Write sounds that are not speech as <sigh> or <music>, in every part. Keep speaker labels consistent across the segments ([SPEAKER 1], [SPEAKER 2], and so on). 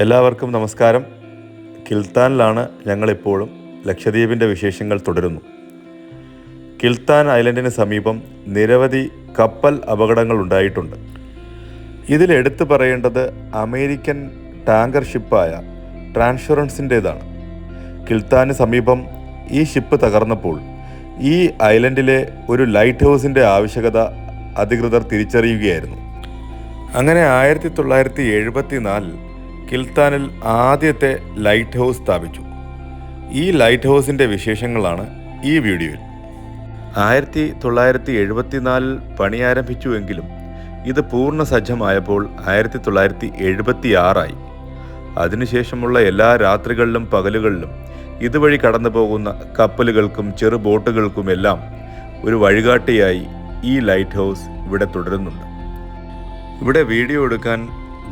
[SPEAKER 1] എല്ലാവർക്കും നമസ്കാരം. കിൽത്താനിലാണ് ഞങ്ങളിപ്പോഴും ലക്ഷദ്വീപിന്റെ വിശേഷങ്ങൾ തുടരുന്നു. കിൽത്താൻ ഐലൻഡിന് സമീപം നിരവധി കപ്പൽ അപകടങ്ങൾ ഉണ്ടായിട്ടുണ്ട്. ഇതിൽ എടുത്തു പറയേണ്ടത് അമേരിക്കൻ ടാങ്കർ ഷിപ്പായ ട്രാൻഷുറൻസിന്റേതാണ് കിൽത്താന് സമീപം ഈ ഷിപ്പ് തകർന്നപ്പോൾ ഈ ഐലൻഡിലെ ഒരു ലൈറ്റ് ഹൗസിന്റെ ആവശ്യകത അധികൃതർ തിരിച്ചറിയുകയായിരുന്നു. അങ്ങനെ ആയിരത്തി തൊള്ളായിരത്തി എഴുപത്തി നാലിൽ കിൽത്താനിൽ ആദ്യത്തെ ലൈറ്റ് ഹൗസ് സ്ഥാപിച്ചു. ഈ ലൈറ്റ് ഹൗസിന്റെ വിശേഷങ്ങളാണ് ഈ വീഡിയോയിൽ. ആയിരത്തി തൊള്ളായിരത്തി എഴുപത്തിനാലിൽ പണി ആരംഭിച്ചുവെങ്കിലും ഇത് പൂർണ സജ്ജമായപ്പോൾ ആയിരത്തി തൊള്ളായിരത്തി എഴുപത്തി ആറായി അതിനുശേഷമുള്ള എല്ലാ രാത്രികളിലും പകലുകളിലും ഇതുവഴി കടന്നു പോകുന്ന കപ്പലുകൾക്കും ചെറു ബോട്ടുകൾക്കുമെല്ലാം ഒരു വഴികാട്ടിയായി ഈ ലൈറ്റ് ഹൗസ് ഇവിടെ തുടരുന്നുണ്ട്. ഇവിടെ വീഡിയോ എടുക്കാൻ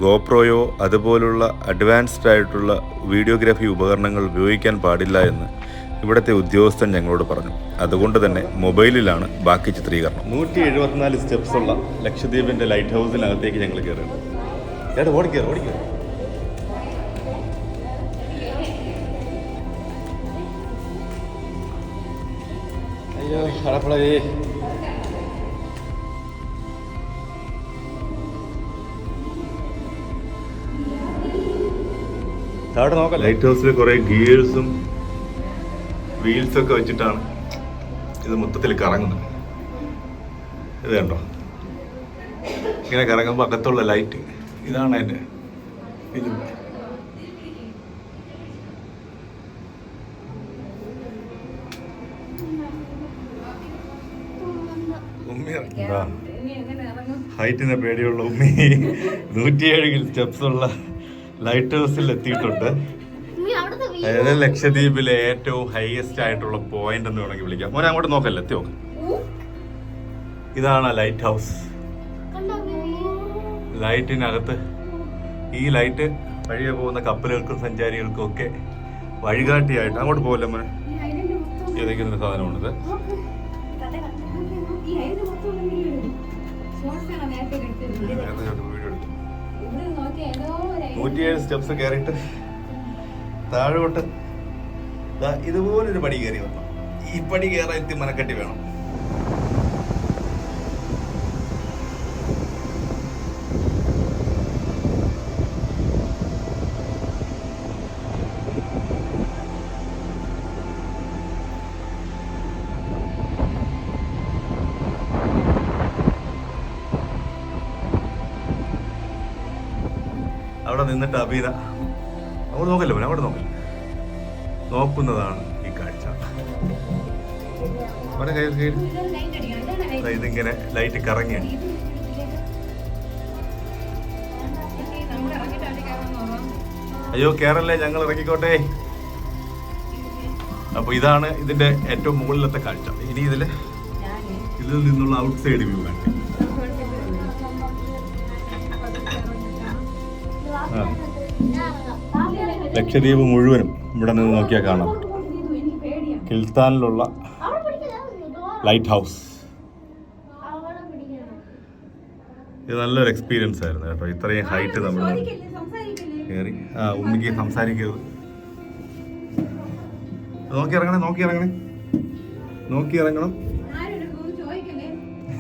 [SPEAKER 1] ഗോപ്രോയോ അതുപോലുള്ള അഡ്വാൻസ്ഡ് ആയിട്ടുള്ള വീഡിയോഗ്രാഫി ഉപകരണങ്ങൾ ഉപയോഗിക്കാൻ പാടില്ല എന്ന് ഇവിടുത്തെ ഉദ്യോഗസ്ഥൻ ഞങ്ങളോട് പറഞ്ഞു. അതുകൊണ്ട് തന്നെ മൊബൈലിലാണ് ബാക്കി ചിത്രീകരണം. നൂറ്റി എഴുപത്തിനാല് സ്റ്റെപ്സ് ഉള്ള ലക്ഷദ്വീപിന്റെ ലൈറ്റ് ഹൗസിനകത്തേക്ക് ഞങ്ങൾ കയറി ഓടിക്കയറി ഓടിക്കയറി അയ്യോ താഴെ നോക്കാം ലൈറ്റ് ഹൗസിൽ കുറെ ഗിയേഴ്സും വീൽസ് ഒക്കെ വെച്ചിട്ടാണ് ഇത് മൊത്തത്തിൽ കറങ്ങുന്നത്. ഇത് കണ്ടോ? ഇങ്ങനെ കറങ്ങുമ്പോൾ അകത്തുള്ള ലൈറ്റ് ഇതാണ് അതിന്റെ ഇത്. ഹൈറ്റിനെ പേടിയുള്ള ഉമ്മി. നൂറ്റിയേഴ് സ്റ്റെപ്സ് ഉള്ള ലൈറ്റ് ഹൗസിൽ എത്തിയിട്ടുണ്ട് അതായത് ലക്ഷദ്വീപിലെ ഏറ്റവും ഹൈയസ്റ്റ് ആയിട്ടുള്ള പോയിന്റ് എന്ന് വേണമെങ്കിൽ വിളിക്കാം മോനെ അങ്ങോട്ട് നോക്കല്ലേ എത്തി നോക്കാം ഇതാണ് ലൈറ്റ് ഹൗസ് ലൈറ്റിനകത്ത് ഈ ലൈറ്റ് വഴിയെ പോകുന്ന കപ്പലുകൾക്കും സഞ്ചാരികൾക്കും ഒക്കെ വഴികാട്ടിയായിട്ട് അങ്ങോട്ട് പോകല്ലേ മോനെ ഏതെങ്കിലും സാധനമാണിത് എടുത്തു നൂറ്റിയേഴ് സ്റ്റെപ്സ് കയറിയിട്ട് താഴോട്ട്. ഇതുപോലൊരു പടി കയറി വന്നു. ഈ പടി കയറാൻ എത്തി മനക്കെട്ടി വേണം. അവിടെ നിന്നിട്ട് അബീന അങ്ങോട്ട് നോക്കല്ലോ മോനെ അവിടെ നോക്കല്ലേ നോക്കുന്നതാണ് ഈ കാഴ്ച. ഇതിങ്ങനെ ലൈറ്റ് കറങ്ങിയാണ് അയ്യോ കേറല്ലേ ഞങ്ങൾ ഇറങ്ങിക്കോട്ടെ. അപ്പൊ ഇതാണ് ഇതിന്റെ ഏറ്റവും മുകളിലത്തെ കാഴ്ച. ഇനി ഇതിൽ ഇതിൽ നിന്നുള്ള ഔട്ട് സൈഡ് വ്യൂ വേണ്ടി ലക്ഷദ്വീപ് മുഴുവനും ഇവിടെ നിന്ന് നോക്കിയാൽ കാണാൻ പറ്റും കിൽത്താനിലുള്ള ലൈറ്റ് ഹൗസ് ഇത് നല്ലൊരു എക്സ്പീരിയൻസ് ആയിരുന്നു കേട്ടോ. ഇത്രയും ഹൈറ്റ് നമ്മൾ കയറി ആ ഉമ്മിക്ക് സംസാരിക്കരുത്. നോക്കി ഇറങ്ങണേ നോക്കി ഇറങ്ങണേ. നോക്കി ഇറങ്ങണം.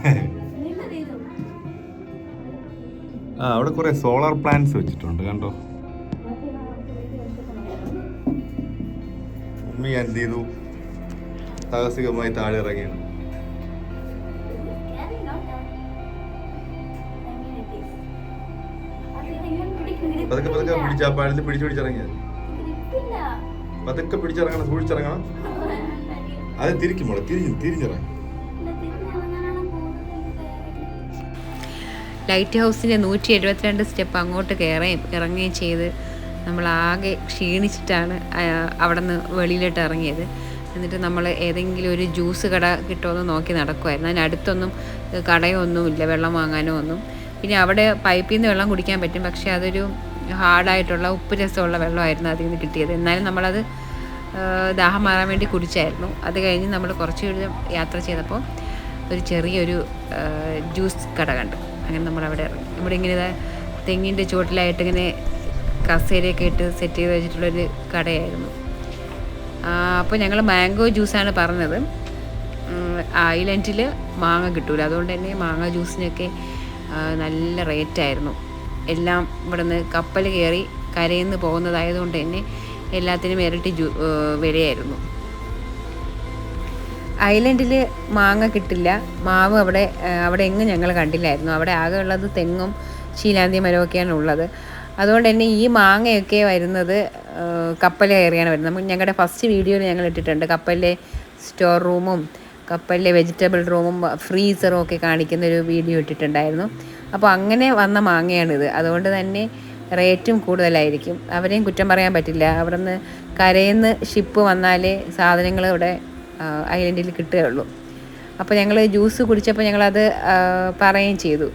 [SPEAKER 1] <laughs> ആ അവിടെ കുറെ സോളാർ പ്ലാന്റ്സ് വെച്ചിട്ടുണ്ട് കണ്ടോ? ഉമ്മി എന്ത് ചെയ്തു? സാഹസികമായി താഴെ ഇറങ്ങിയാണ്. പതുക്കെ പതുക്കെ പിടിച്ച ആ പിടിച്ച് പിടിച്ചിറങ്ങിയത് പതുക്കെ പിടിച്ചിറങ്ങണം സൂക്ഷിച്ചിറങ്ങണം അത് തിരിക്കും മോളെ തിരിഞ്ഞു തിരിഞ്ഞിറങ്ങി.
[SPEAKER 2] ലൈറ്റ് ഹൗസിന്റെ നൂറ്റി എഴുപത്തിരണ്ട് സ്റ്റെപ്പ് അങ്ങോട്ട് കയറുകയും ഇറങ്ങുകയും ചെയ്ത് നമ്മൾ ആകെ ക്ഷീണിച്ചിട്ടാണ് അവിടെ നിന്ന് വെളിയിലോട്ട് ഇറങ്ങിയത്. എന്നിട്ട് നമ്മൾ ഏതെങ്കിലും ഒരു ജ്യൂസ് കട കിട്ടുമെന്ന് നോക്കി നടക്കുമായിരുന്നു അതിനടുത്തൊന്നും കടയൊന്നുമില്ല വെള്ളം വാങ്ങാനോ ഒന്നും പിന്നെ അവിടെ പൈപ്പിൽ നിന്ന് വെള്ളം കുടിക്കാൻ പറ്റും. പക്ഷേ അതൊരു ഹാർഡായിട്ടുള്ള ഉപ്പ് രസമുള്ള വെള്ളമായിരുന്നു അതിൽ നിന്ന് കിട്ടിയത്. എന്നാലും നമ്മളത് ദാഹം മാറാൻ വേണ്ടി കുടിച്ചായിരുന്നു. അത് കഴിഞ്ഞ് നമ്മൾ കുറച്ച് യാത്ര ചെയ്തപ്പോൾ ഒരു ചെറിയൊരു ജ്യൂസ് കട കണ്ടു. അങ്ങനെ നമ്മൾ അവിടെ ഇറങ്ങി ഇവിടെ ഇങ്ങനെ തെങ്ങിന്റെ ചുവട്ടിലായിട്ട് ഇങ്ങനെ കസേരയൊക്കെ ഇട്ട് സെറ്റ് ചെയ്ത് വെച്ചിട്ടുള്ളൊരു കടയായിരുന്നു. അപ്പോൾ ഞങ്ങൾ മാംഗോ ജ്യൂസാണ് പറഞ്ഞത്. ഐലൻഡിൽ മാങ്ങ കിട്ടൂല. അതുകൊണ്ട് തന്നെ മാങ്ങ ജ്യൂസിനൊക്കെ നല്ല റേറ്റായിരുന്നു എല്ലാം ഇവിടെ നിന്ന് കപ്പൽ കയറി കരയിൽ നിന്ന് പോകുന്നതായതുകൊണ്ട് തന്നെ എല്ലാത്തിനും ഇരട്ടി ജൂ വിലയായിരുന്നു. ഐലൻഡിൽ മാങ്ങ കിട്ടില്ല. മാവ് അവിടെ അവിടെ എങ്ങും ഞങ്ങൾ കണ്ടില്ലായിരുന്നു. അവിടെ ആകെ ഉള്ളത് തെങ്ങും ശീലാന്തി മരമൊക്കെയാണ് ഉള്ളത്. അതുകൊണ്ട് തന്നെ ഈ മാങ്ങയൊക്കെ വരുന്നത് കപ്പൽ കയറിയാണ് വരുന്നത്. നമുക്ക് ഞങ്ങളുടെ ഫസ്റ്റ് വീഡിയോയിൽ ഞങ്ങൾ ഇട്ടിട്ടുണ്ട്. കപ്പലിലെ സ്റ്റോർ റൂമും കപ്പലിലെ വെജിറ്റബിൾ റൂമും ഫ്രീസറും ഒക്കെ കാണിക്കുന്ന ഒരു വീഡിയോ ഇട്ടിട്ടുണ്ടായിരുന്നു. അപ്പോൾ അങ്ങനെ വന്ന മാങ്ങയാണിത്. അതുകൊണ്ട് തന്നെ റേറ്റും കൂടുതലായിരിക്കും. അവരെയും കുറ്റം പറയാൻ പറ്റില്ല. അവിടെ നിന്ന് കരയിൽ നിന്ന് ഷിപ്പ് വന്നാലേ സാധനങ്ങൾ ഇവിടെ ഐലൻഡിൽ കിട്ടുകയുള്ളൂ. അപ്പോൾ ഞങ്ങൾ ജ്യൂസ് കുടിച്ചപ്പോൾ ഞങ്ങളത് പറയുകയും ചെയ്തു.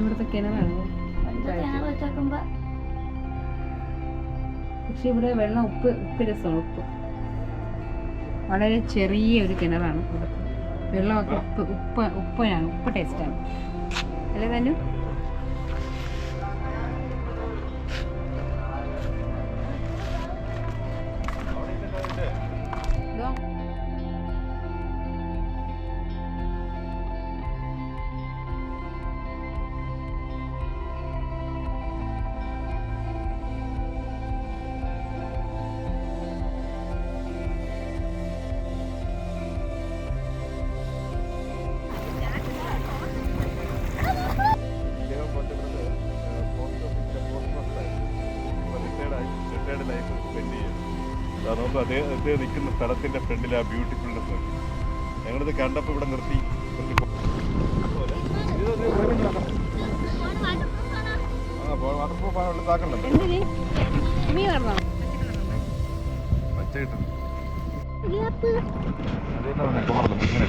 [SPEAKER 2] ഇവിടുത്തെ കിണറാണ്.
[SPEAKER 3] കിണർ വെച്ചേക്കുമ്പോ
[SPEAKER 2] പക്ഷെ ഇവിടെ വെള്ളം ഉപ്പ് ഉപ്പ് രസമാണ് ഉപ്പ്. വളരെ ചെറിയ ഒരു കിണറാണ് ഇവിടെ. വെള്ളമൊക്കെ ഉപ്പ് ഉപ്പ് ഉപ്പനാണ് ഉപ്പ് ടേസ്റ്റാണ് അല്ലേ തന്നെ?
[SPEAKER 1] അതാ നോക്കുക അദ്ദേഹം അദ്ദേഹം നിൽക്കുന്ന സ്ഥലത്തിന്റെ ഫ്രണ്ടിൽ ആ ബ്യൂട്ടിഫുൾനെസ് ഞങ്ങളിത് കണ്ടപ്പോൾ ഇവിടെ നിർത്തി നിർത്തി പോ- അതുപോലെ ഇത് ഇത് ഇവിടെ നടക്കാം. ആ വാട്ടർ പ്രൂഫ് ആണ് ഉള്ളത്
[SPEAKER 2] പറഞ്ഞോ
[SPEAKER 1] പച്ച കിട്ടുന്നു അതേതാണ് കുമർന്ന് ഇങ്ങനെ.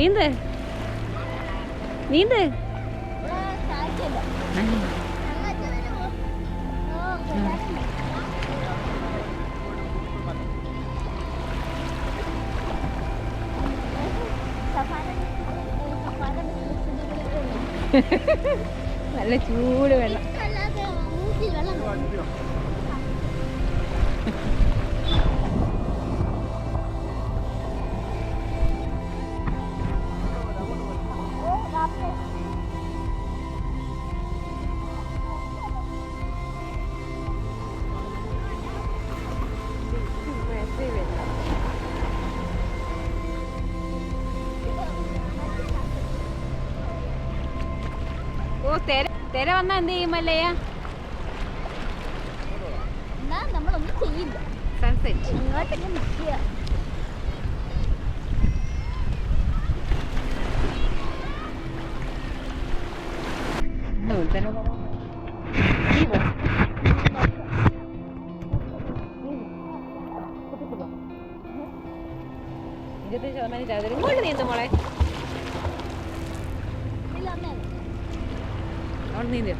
[SPEAKER 2] നീന്ത്. നീന്ത്. നല്ല ചൂട് വെള്ളം. തെര വന്നാ എന്ത് ചെയ്യും മല്ലയ്യ?
[SPEAKER 3] എന്നാ നമ്മളൊന്നും ചെയ്യില്ല.
[SPEAKER 2] സൺസെറ്റ്
[SPEAKER 3] ഇങ്ങോട്ടൊക്കെ നിൽക്കുക
[SPEAKER 2] ഇരുപത്തഞ്ച് ശതമാനം ചാർജ്. കൊണ്ട് നീന്തും മോളെ. അവിടെ നീന്തി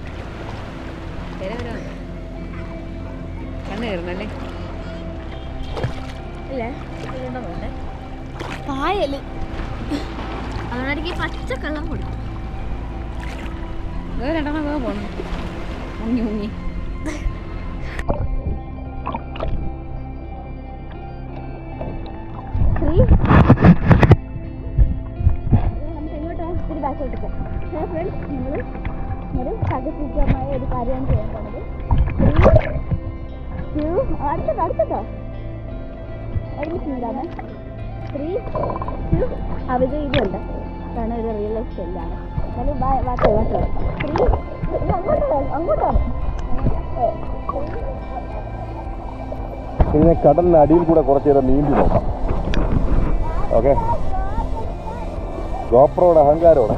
[SPEAKER 2] വരാ? കണ്ണ് കയറുന്നല്ലേ?
[SPEAKER 3] ഇല്ലേ പായൽ. അതുകൊണ്ടായിരിക്കും പച്ച കള്ളം കൊടുക്കും.
[SPEAKER 2] വേറെ രണ്ടെണ്ണം വേറെ പോകണം മുങ്ങി മുങ്ങി.
[SPEAKER 3] നീന്താമേ ത്രീ ടു അവിടെ ഇതുണ്ട്. അതാണ് ഒരു റിയൽ ലൈഫ് സ്റ്റൈലാണ് എന്നാലും വാട്ടോ വാട്ടോ ത്രീ അങ്ങോട്ടാണ് അങ്ങോട്ടാണ്
[SPEAKER 1] പിന്നെ കടലിന് അടിയിൽ കൂടെ കുറച്ച് നേരം നീന്തി നോക്കാം. ഓക്കെ ഗോപ്രോടെ അഹങ്കാരോടെ.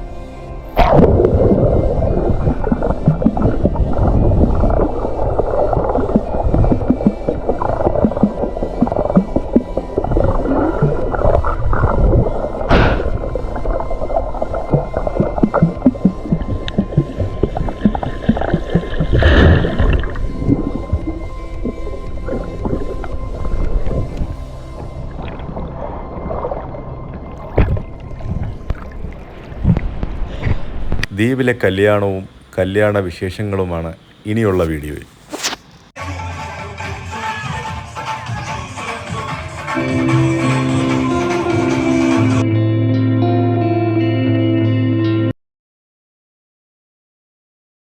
[SPEAKER 1] ദ്വീപിലെ കല്യാണവും കല്യാണ വിശേഷങ്ങളുമാണ് ഇനിയുള്ള വീഡിയോയിൽ.